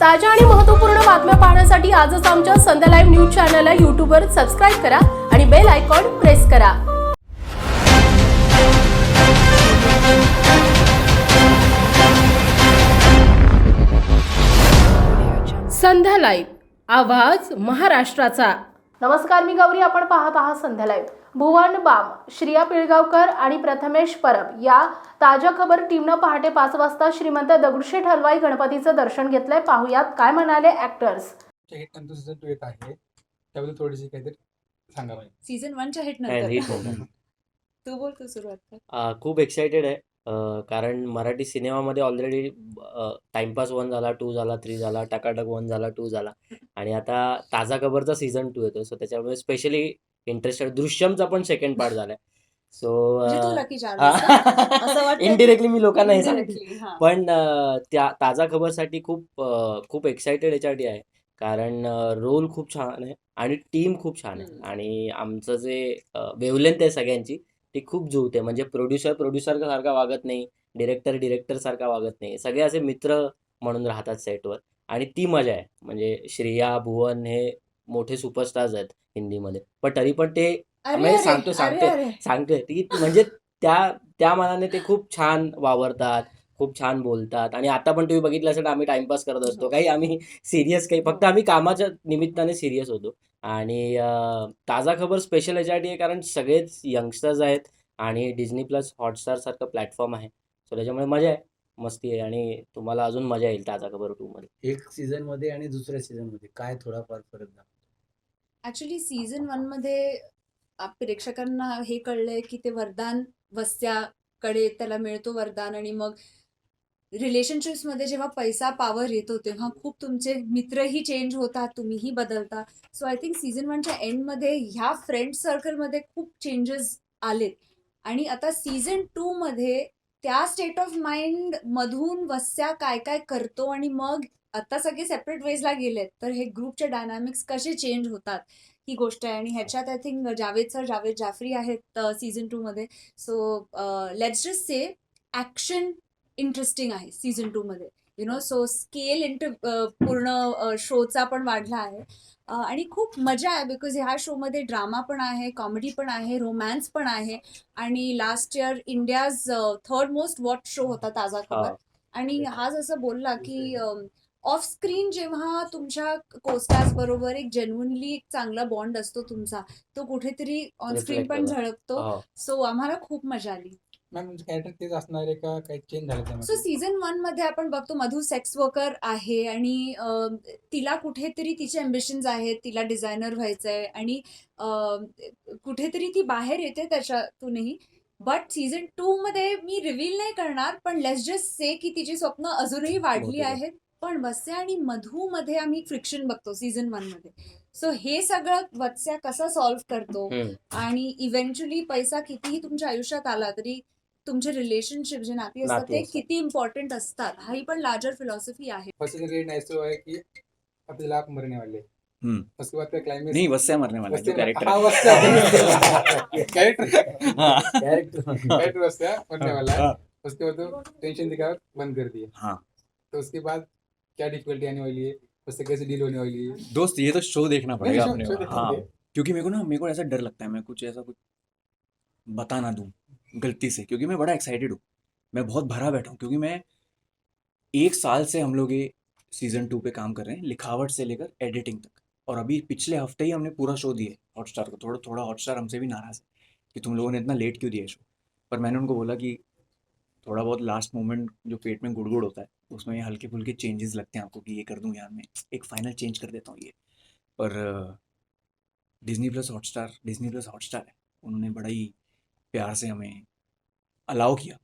ताज्या आणि महत्त्वपूर्ण बातम्या पाहण्यासाठी आजच आमच्या संध्या लाईव्ह न्यूज चॅनलला यूट्यूबवर सबस्क्राईब करा आणि बेल आयकॉन प्रेस करा. संध्या लाईव्ह आवाज महाराष्ट्राचा. नमस्कार मी गौरी. आपण पाहत आहात संध्या लाईव्ह. भुवन बाम श्रिया पिळगावकर आणि प्रथमेश परब या ताज्या खबर टीमनं पहाटे पाच वाजता श्रीमंत दगडूशेठ हलवाई गणपतीचं दर्शन घेतलंय. पाहुयात काय म्हणाले ऍक्टर्स हिट आहे. त्याबद्दल थोडीशी काहीतरी सांगा सीझन वनच्या हिट. तू बोलतो सुरुवात खूप एक्सायटेड आहे. कारण मराठी सिनेमामध्ये ऑलरेडी टाइमपास वन झाला टू झाला थ्री झाला टकाटक वन झाला टू झाला. आणि आता ताजा खबरचा सीझन टू येतो सो त्याच्यामुळे स्पेशली इंटरेस्टेड दृश्यमचा पण सेकंड पार्ट झालाय. सो म्हणजे? इनडिरेक्टली मी लोकांना हे सांगते. Indirectly, हा. पण त्या ताजा खबरसाठी खूप खूप एक्सायटेड याच्यासाठी आहे. कारण रोल खूप छान आहे आणि टीम खूप छान आहे. आणि आमचं जे वेवलेंथ आहे सगळ्यांची ती खूप जुळते. म्हणजे प्रोड्युसर प्रोड्युसर सारखा वागत नाही. डिरेक्टर डिरेक्टर सारखा वागत नाही. सगळे असे मित्र म्हणून राहतात सेटवर आणि ती मजा आहे. म्हणजे श्रेया भुवन हे मोठे सुपरस्टार्स आहेत. हिंदीमध्ये. पण तरी पण ते म्हणजे अरे, सांगतो- अरे, सांगतोय. सांगतोय. की म्हणजे त्या त्या मनाने ते खूप छान वावरतात खूप छान बोलतात. आणि आता पण तुम्ही बघितलं असेल आम्ही टाइमपास करत असतो. काही आम्ही सिरियस काही फक्त. आम्ही कामाच्या निमित्ताने सिरियस होतो. आणि ताजा खबर स्पेशल याच्यासाठी आहे कारण सगळेच यंगस्टर्स आहेत आणि डिझनी प्लस हॉटस्टार सारखं प्लॅटफॉर्म आहे. सो त्याच्यामुळे मजा आहे. मस्ती आहे आणि तुम्हाला अजून मजा येईल ताजा खबर टू मध्ये. एक सीझनमध्ये आणि दुसऱ्या सीझनमध्ये. काय थोडाफार फरक ऍक्च्युली सीझन वनमध्ये प्रेक्षकांना हे कळलंय की ते वरदान वस्त्याकडे त्याला मिळतो वरदान आणि मग रिलेशनशिप्समध्ये जेव्हा पैसा पॉवर येतो तेव्हा खूप तुमचे मित्रही चेंज होतात तुम्हीही बदलता. सो आय थिंक सीझन वनच्या एंडमध्ये ह्या फ्रेंड सर्कलमध्ये खूप चेंजेस आलेत. आणि आता सीझन टू मध्ये त्या स्टेट ऑफ माइंड मधून वस्या काय काय करतो आणि मग आता सगळे सेपरेट वेजला गेलेत. तर हे ग्रुपचे डायनामिक्स कसे चेंज होतात? ही गोष्ट आहे आणि ह्याच्यात I think Javed sir Javed Jaaferi आहेत सीझन टू मध्ये. So let's just say action interesting आहे सीझन टू मध्ये. यु नो सो स्केल इंटर पूर्ण शोचा पण वाढला आहे. आणि खूप मजा आहे बिकॉज ह्या शोमध्ये ड्रामा पण आहे कॉमेडी पण आहे रोमॅन्स पण आहे. आणि last year India's third most watch show होता ताजा खबर आणि हा जसं बोलला की ऑफ स्क्रीन जेव्हा तुमच्या कोस्टार्स बरोबर एक जेन्युनली एक चांगला बॉन्ड असतो तुमचा तो कुठेतरी ऑन स्क्रीन पण. झळकतो. सो आम्हाला खूप मजा आली. मॅम तुमचं कॅरेक्टर तेच असणार आहे का? काही चेंज झालं सो सीझन वनमध्ये आपण बघतो मधू सेक्स वर्कर आहे आणि अं, तिला कुठेतरी तिचे अम्बिशन्स आहेत तिला डिझायनर व्हायचंय आणि अं, कुठेतरी ती बाहेर येते त्याच्यातूनही. बट सीझन टू मध्ये मी रिव्हील नाही करणार पण लेट्स जस्ट से की तिची स्वप्न अजूनही वाढली मोठी आहेत. आहेत पण वत्स्या आणि मधू मध्ये आम्ही फ्रिक्शन बघतो सीझन वनमध्ये. सो हे सगळं वत्स्या कसं सॉल्व्ह करतो हम्म. आणि इव्हेंच्युअली पैसा कितीही तुमच्या आयुष्यात आला तरी तुमचे रिलेशनशिप जे नाती असतात नाती ते असतात. किती इम्पॉर्टंट असतात? हा ही पण लार्जर फिलॉसॉफी आहे. ऐसा है कि आपके आप मरने वाले. हम्म। उसके बाद का क्लाइमेक्स नहीं वस्या मरने वाला है, जो कैरेक्टर हाँ वस्या. कैरेक्टर हाँ. कॅरेक्टर कैरेक्टर वस्या मरने वाला. है। उसके बाद तो टेंशन दिखा बंद कर दिए. हाँ. तो उसके बाद क्या डिफिकल्टी आने वाली है? उससे कैसे डील होने वाली है? दोस्त ये तो शो देखना पड़ेगा अपने को। हाँ। क्योंकि मेरे को ना मेरे को ऐसा डर लगता है मैं कुछ ऐसा कुछ बता ना दूँ। गलती से, क्योंकि मैं बड़ा एक्साइटेड हूँ। मैं बहुत भरा बैठा हूँ, क्योंकि मैं एक साल से हम लोग ये सीज़न टू पे काम कर रहे हैं, लिखावट से लेकर एडिटिंग तक। और अभी पिछले हफ़्ते ही हमने पूरा शो दिया हॉटस्टार को। थोड़ा थोड़ा हॉटस्टार हमसे भी नाराज़ है कि तुम लोगों ने इतना लेट क्यों दिया शो पर मैंने उनको बोला कि थोड़ा बहुत लास्ट मोमेंट जो पेट में गुड़गुड़ होता है, उसमें ये हल्के फुल्के चेंजेस लगते हैं आपको कि ये कर दूँ यार मैं, एक फाइनल चेंज कर देता हूँ ये। पर Disney plus Hotstar Disney plus Hotstar है। उन्होंने बड़ा ही प्यार से हमें अलाउ किया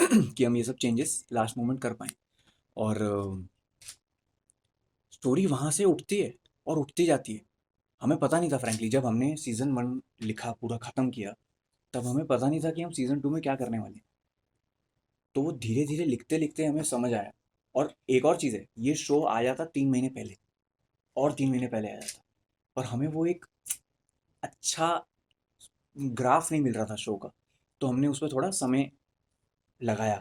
कि हम ये सब चेंजेस लास्ट मोमेंट कर पाएँ। और स्टोरी वहाँ से उठती है और उठती जाती है। हमें पता नहीं था फ्रैंकली जब हमने सीज़न वन लिखा, पूरा ख़त्म किया, तब हमें पता नहीं था कि हम सीज़न टू में क्या करने वाले हैं। तो वो धीरे धीरे लिखते लिखते हमें समझ आया। और एक और चीज़ है, ये शो आया था तीन महीने पहले, और तीन महीने पहले आया था। पर हमें वो एक अच्छा ग्राफ नहीं मिल रहा था शो का। तो हमने उस पर थोड़ा समय लगाया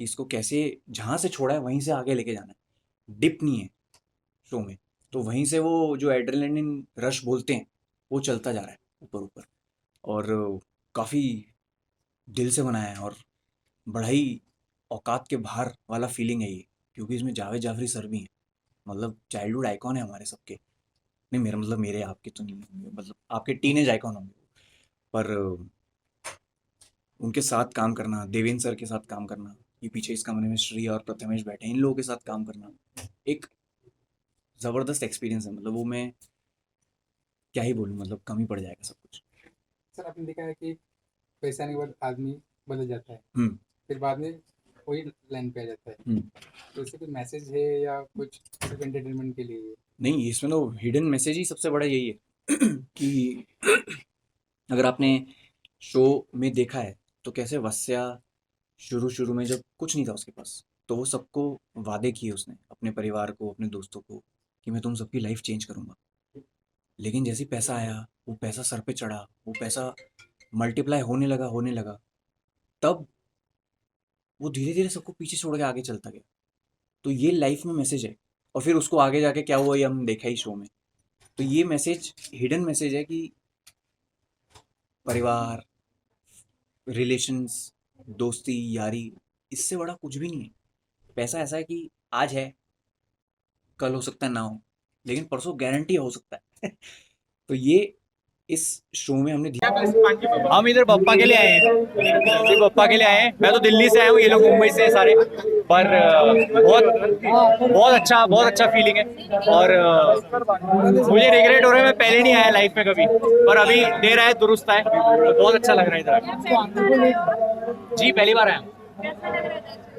कि इसको कैसे जहाँ से छोड़ा है वहीं से आगे लेके जाना है। डिप नहीं है शो में। तो वहीं से वो जो एड्रेनलिन रश बोलते हैं वो चलता जा रहा है ऊपर ऊपर। और काफ़ी दिल से बनाया है और बड़ा ही औकात के बाहर वाला फीलिंग है ये क्योंकि इसमें जावेद जाफरी सर भी हैं। मतलब चाइल्डहुड आइकॉन है हमारे सबके। नहीं मेरा मतलब मेरे आपके तो नहीं होंगे, मतलब आपके टीनेज आइकॉन होंगे। पर उनके साथ काम करना देवेंद्र सर के साथ काम करना ये पीछे इस कमरे में श्री और प्रथमेश बैठे इन लोगों के साथ काम करना एक ज़बरदस्त एक्सपीरियंस है मतलब वो मैं क्या ही बोलूँ मतलब कम ही पड़ जाएगा सब कुछ सर आपने देखा है कि पैसा आने के बाद आदमी बदल जाता है हम्म। फिर बाद में वही लाइन पे आ जाता है हम्म। तो इससे कोई मैसेज है या कुछ एंटरटेनमेंट के लिए नहीं इसमें तो हिडन मैसेज ही सबसे बड़ा यही है कि अगर आपने शो में देखा है तो कैसे वस्या शुरू शुरू में जब कुछ नहीं था उसके पास तो वो सबको वादे किए उसने, अपने परिवार को, अपने दोस्तों को, कि मैं तुम सबकी लाइफ चेंज करूँगा। लेकिन जैसे पैसा आया, वो पैसा सर पे चढ़ा, वो पैसा मल्टीप्लाई होने लगा होने लगा, तब वो धीरे धीरे सबको पीछे छोड़ के आगे चलता गया। तो ये लाइफ में मैसेज है, और फिर उसको आगे जाके क्या हुआ, ये हम देखा ही शो में। तो ये मैसेज हिडन मैसेज है कि परिवार रिलेशंस दोस्ती, यारी, इससे बड़ा कुछ भी नहीं है। पैसा ऐसा है कि आज है, कल हो सकता है ना हो, लेकिन परसों गारंटी हो सकता है। तो ये इस शो में हमने दिया। हम इधर बप्पा के लिए आए हैं। जी बप्पा के लिए आए हैं। मैं तो दिल्ली से आया हूँ ये लोग मुंबई से सारे। पर बहुत बहुत अच्छा बहुत अच्छा फीलिंग है। और मुझे रिग्रेट हो रहा है मैं पहले नहीं आया लाइफ में कभी। पर अभी दे रहा है दुरुस्त है बहुत अच्छा लग रहा है इधर जी पहली बार आया हूँ।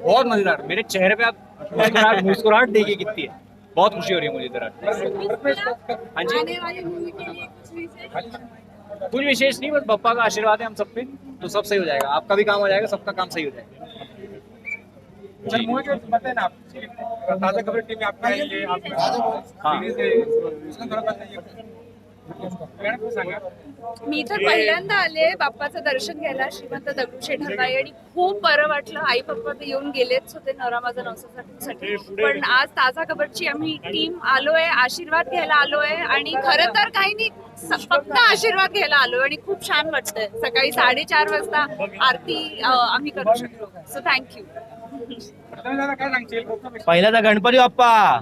बहुत मज़ेदार। मेरे चेहरे पे आप मुस्कुराहट देखिए कितनी है। बहुत खुशी हो रही है मुझे इधर हाँ जी। कुछ विशेष नहीं बस पप्पा का आशीर्वाद है हम सब पे तो सब सही हो जाएगा। आपका भी काम हो जाएगा सबका काम सही हो जाएगा। जी। बताए ना आप ताज़ा खबर टीम में आपका है ये आप हाँ। है मी तर पहिल्यांदा आले बाप्पाचं दर्शन घ्यायला श्रीमंत दगडूशेठ हलवाई आणि खूप बरं वाटलं आई पप्पा तर येऊन गेलेच होते नवरा माझा नवसासाठी. पण आज ताजा खबरची आम्ही टीम आलोय आशीर्वाद घ्यायला आलोय. आणि खरं तर काही नाही फक्त आशीर्वाद घ्यायला आलोय. आणि खूप छान वाटतंय. सकाळी साडेचार वाजता आरती आम्ही करू शकलो सो थँक्यू पहिला तर गणपती बाप्पा.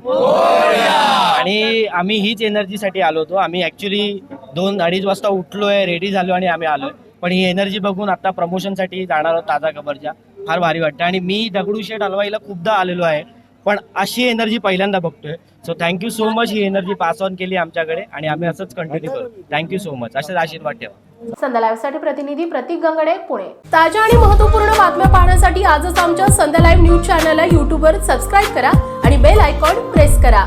आणि आम्ही हीच एनर्जीसाठी आलो होतो. आम्ही ऍक्च्युली दोन अडीच वाजता उठलोय रेडी झालो आणि आम्ही आलोय. पण ही एनर्जी बघून आता प्रमोशनसाठी जाणार आहोत ताजा खबरच्या. फार भारी वाटतं. आणि मी दगडूशेठ हलवाईला खूपदा आलेलो आहे. पण अशी एनर्जी पहिल्यांदा बघतोय. So thank you so much he energy pass on केली आमच्याकडे आणि आम्ही असंच कंटिन्यू करू. थँक्यू सो मच असेच आशीर्वाद ठेवा. संध्या प्रतिनिधी प्रतीक गंगडे पुणे. ताज्या आणि महत्त्वपूर्ण बातम्या पाहण्यासाठी आजच आमच्या संध्या लाईव्ह न्यूज चॅनलला युट्यूबवर सबस्क्राईब करा आणि बेल आयकॉन प्रेस करा.